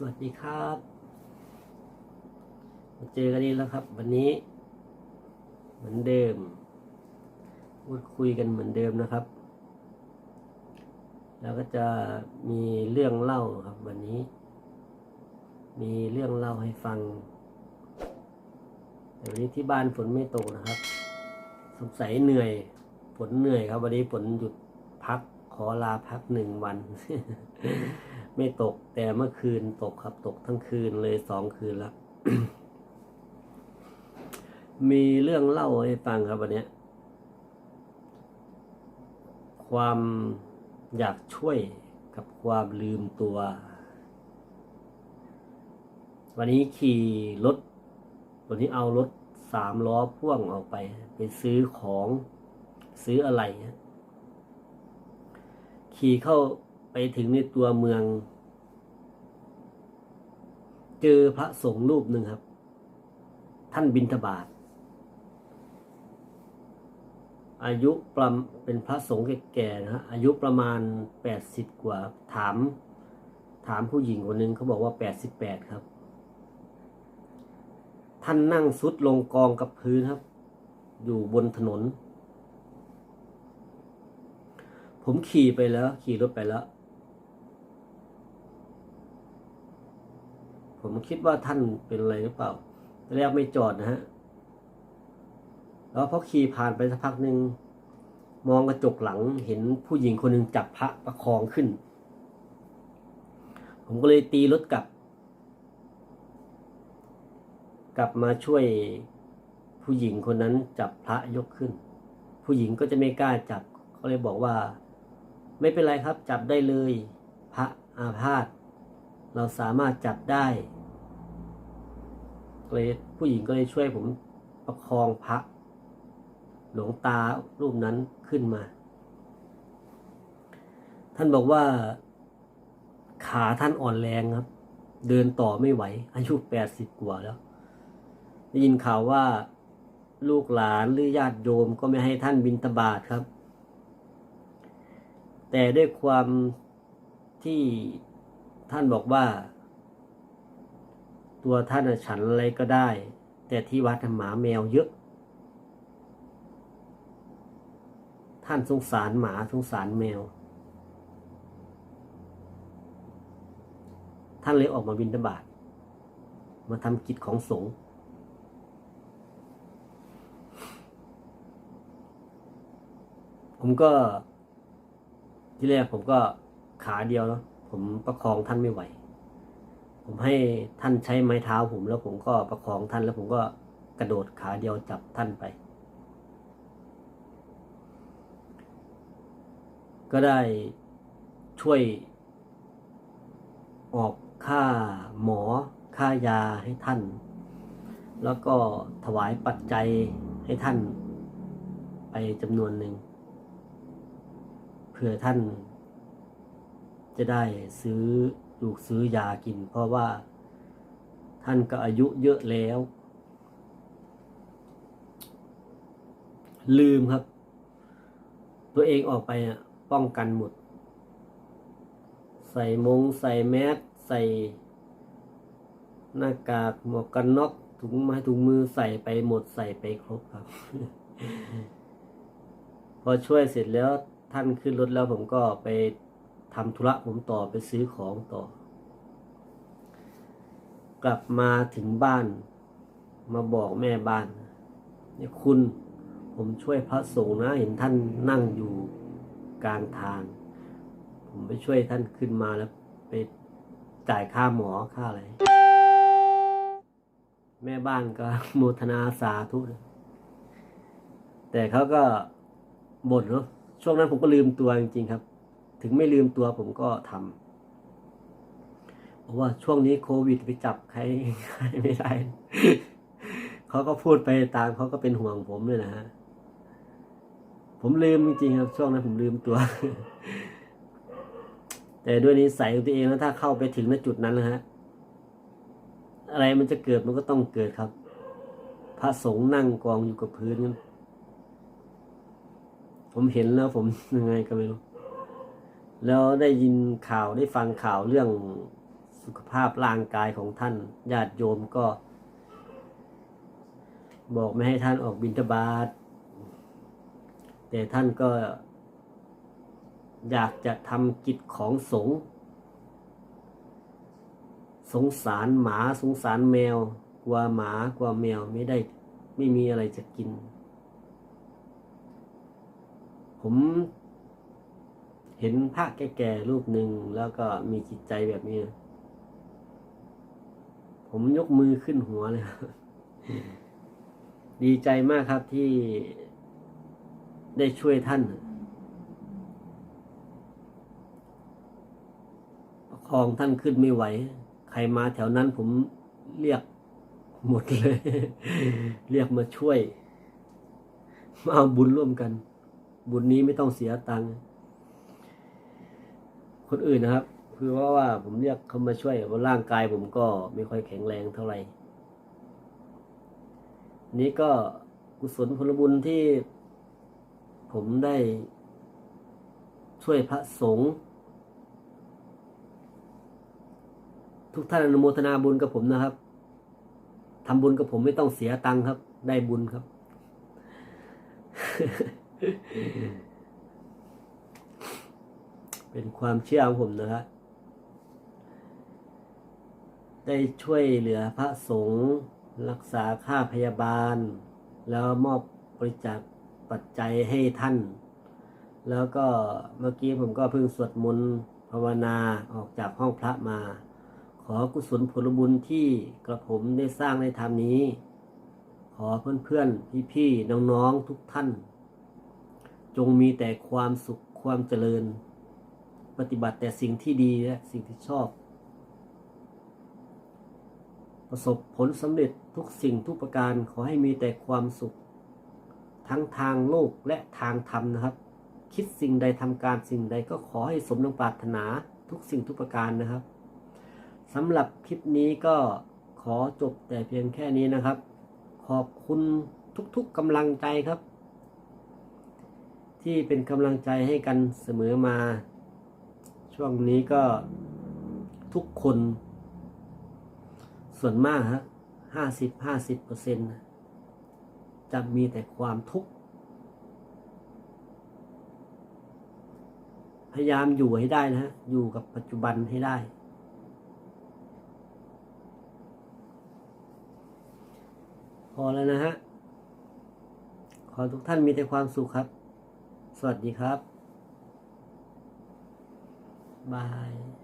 สวัสดีครับ มาเจอกันอีกแล้วครับ วันนี้ เหมือนเดิมพูดคุยกันเหมือนเดิมนะครับ แล้วก็จะมีเรื่องเล่าครับ วันนี้ มีเรื่องเล่าให้ฟังแต่วันนี้ที่บ้านฝนไม่ตกนะครับ สงสัยเหนื่อยฝนเหนื่อยครับ วันนี้ฝนหยุดพักขอลาพักหนึ่งวัน ไม่ตกแต่เมื่อคืนตกครับตกทั้งคืนเลยสองคืนแล้วมีเรื่องเล่าให้ฟังครับวันนี้ความอยากช่วยกับความลืมตัว วันนี้ขี่รถ วันนี้เอารถสามล้อพ่วงออกไป ไปซื้อของซื้ออะไร ขี่เข้า ถึงในตัวเมือง เจอพระสงฆ์รูปหนึ่งครับ ท่านบินทบาท อายุประมเป็นพระสงฆ์แก่ๆนะฮะอายุประมาณแปดสิบกว่าถาม ถามผู้หญิงคนหนึ่งเขาบอกว่าแปดสิบแปดครับ ท่านนั่งซุดลงกองกับพื้นครับ อยู่บนถนนผมขี่ไปแล้ว ขี่รถไปแล้ว ผมคิดว่าท่านเป็นอะไรหรือเปล่าตอนแรกไม่จอดนะฮะ แล้วพอขี่ผ่านไปสักพักหนึ่งมองกระจกหลังเห็นผู้หญิงคนหนึ่งจับพระประคองขึ้น ผมก็เลยตีรถกลับ กลับมาช่วยผู้หญิงคนนั้นจับพระยกขึ้น ผู้หญิงก็จะไม่กล้าจับก็เลยบอกว่า ไม่เป็นไรครับจับได้เลย พระอาพาธ เราสามารถจับได้เลยผู้หญิงก็เลยช่วยผมประคองพระหลวงตารูปนั้นขึ้นมา ท่านบอกว่า ขาท่านอ่อนแรงครับ เดินต่อไม่ไหว อายุแปดสิบกว่าแล้ว ได้ยินข่าวว่าลูกหลานหรือญาติโยมก็ไม่ให้ท่านบินตบาทครับ แต่ด้วยความที่ ท่านบอกว่า ตัวท่านฉันอะไรก็ได้ แต่ที่วัดหมาแมวเยอะ ท่านสงสารหมาสงสารแมว ท่านเลยออกมาบินตบาตมาทำกิจของสงฆ์ผมก็ที่แรกผมก็ขาเดียวเนาะ ผมประคองท่านไม่ไหว ผมให้ท่านใช้ไม้เท้าผมแล้วผมก็ประคองท่านแล้วผมก็กระโดดขาเดียวจับท่านไป ก็ได้ช่วยออกค่าหมอค่ายาให้ท่าน แล้วก็ถวายปัจจัยให้ท่านไปจำนวนหนึ่งเพื่อท่าน จะได้ซื้อลูกซื้อยากิน เพราะว่าท่านก็อายุเยอะแล้ว ลืมครับ ตัวเองออกไปอะป้องกันหมด ใส่มง ใส่แมสใส่หน้ากากหมวกกันน็อกถุงไม้ถุงมือใส่ไปหมดใส่ไปครบครับ พอช่วยเสร็จแล้วท่านขึ้นรถแล้วผมก็ไป ทำธุระผมต่อไปซื้อของต่อ กลับมาถึงบ้าน มาบอกแม่บ้านเนี่ยคุณผมช่วยพระสงฆ์นะ เห็นท่านนั่งอยู่กลางทาง ผมไปช่วยท่านขึ้นมาแล้วไปจ่ายค่าหมอค่าอะไร แม่บ้านก็โมทนาสาธุแต่เขาก็บ่นเนาะช่วงนั้นผมก็ลืมตัวจริงๆครับ ถึงไม่ลืมตัวผมก็ทำเพราะว่าช่วงนี้โควิดไปจับใครใครไม่ได้เขาก็พูดไปตามเขาก็เป็นห่วงผมเลยนะฮะผมลืมจริงๆครับ ช่วงนั้นผมลืมตัว แต่ด้วยนิสัยของตัวเองแล้วถ้าเข้าไปถึงณจุดนั้นนะฮะอะไรมันจะเกิดมันก็ต้องเกิดครับ พระสงฆ์นั่งกองอยู่กับพื้นกันผมเห็นแล้วผมยังไงก็ไม่รู้ แล้วได้ยินข่าวได้ฟังข่าวเรื่องสุขภาพร่างกายของท่านญาติโยมก็ บอกไม่ให้ท่านออกบิณฑบาตแต่ท่านก็ อยากจะทำกิจของสงฆ์สงสารหมาสงสารแมว กลัวหมากลัวแมวไม่ได้ไม่มีอะไรจะกิน ผม เห็นพระแก่ๆรูปหนึ่งแล้วก็มีจิตใจแบบนี้ ผมยกมือขึ้นหัวเลยดีใจมากครับที่ได้ช่วยท่านประคองท่านขึ้นไม่ไหว ใครมาแถวนั้นผมเรียกหมดเลย เรียกมาช่วย มาเอาบุญร่วมกัน บุญนี้ไม่ต้องเสียตังค์ คนอื่นนะครับ คือว่าว่าผมเรียกเขามาช่วยว่าร่างกายผมก็ไม่ค่อยแข็งแรงเท่าไหร่นี้ก็กุศลผลบุญที่ ผมได้ช่วยพระสงฆ์ทุกท่านอนุโมทนาบุญกับผมนะครับทำบุญกับผมไม่ต้องเสียตังค์ครับ ได้บุญครับ เป็นความเชื่อของผมนะครับได้ช่วยเหลือพระสงฆ์รักษาค่าพยาบาล แล้วมอบบริจาคปัจจัยให้ท่าน แล้วก็เมื่อกี้ผมก็เพิ่งสวดมนต์ภาวนาออกจากห้องพระมา ขอกุศลผลบุญที่กระผมได้สร้างในธรรมนี้ ขอเพื่อนๆ พี่ๆ น้องๆ ทุกท่าน จงมีแต่ความสุขความเจริญ ปฏิบัติแต่สิ่งที่ดีและสิ่งที่ชอบ ประสบผลสำเร็จทุกสิ่งทุกประการขอให้มีแต่ความสุข ทั้งทางโลกและทางธรรมนะครับ คิดสิ่งใดทำการสิ่งใดก็ขอให้สมดังปรารถนาทุกสิ่งทุกประการนะครับสำหรับคลิปนี้ก็ขอจบแต่เพียงแค่นี้นะครับ ขอบคุณทุกๆกำลังใจครับ ที่เป็นกำลังใจให้กันเสมอมา ช่วงนี้ก็ทุกคน ส่วนมากฮะห้าสิบห้าสิบเปอร์เซ็นต์จะมีแต่ความทุกข์ พยายามอยู่ให้ได้นะฮะ อยู่กับปัจจุบันให้ได้ พอแล้วนะฮะ ขอทุกท่านมีแต่ความสุขครับ สวัสดีครับ บาย